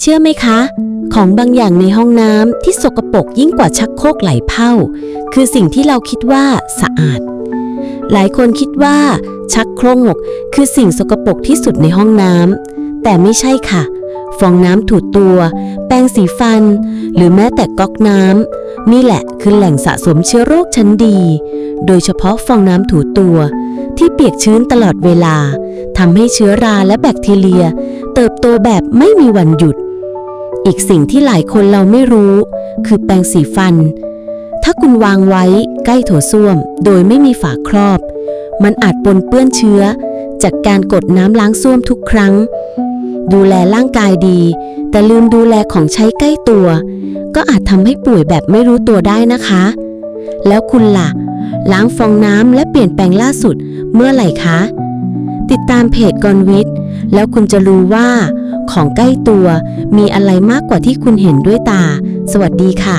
เชื่อไหมคะ ของบางอย่างในห้องน้ำที่สกปรกยิ่งกว่าชักโครกไหลเผ่าคือสิ่งที่เราคิดว่าสะอาด หลายคนคิดว่า ชักโครกคือสิ่งสกปรกที่สุดในห้องน้ำแต่ไม่ใช่ค่ะ ฟองน้ำถูตัว แปรงสีฟัน หรือแม้แต่ก๊อกน้ำนี่แหละคือแหล่งสะสมเชื้อโรคชั้นดี โดยเฉพาะฟองน้ำถูตัวที่เปียกชื้นตลอดเวลาทำให้เชื้อราและแบคทีเรีย เติบโตแบบไม่มีวันหยุด อีกสิ่งที่หลายคนเราไม่รู้ คือแปรงสีฟัน ถ้าคุณวางไว้ใกล้โถส้วม โดยไม่มีฝาครอบ มันอาจปนเปื้อนเชื้อ จากการกดน้ำล้างส้วมทุกครั้ง ดูแลร่างกายดี แต่ลืมดูแลของใช้ใกล้ตัว ก็อาจทำให้ป่วยแบบไม่รู้ตัวได้นะคะ แล้วคุณล่ะ ล้างฟองน้ำและเปลี่ยนแปลงล่าสุดเมื่อไหร่คะ ติดตามเพจกรวิทย์แล้วคุณจะรู้ว่า ของใกล้ตัว มีอะไรมากกว่าที่คุณเห็นด้วยตา สวัสดีค่ะ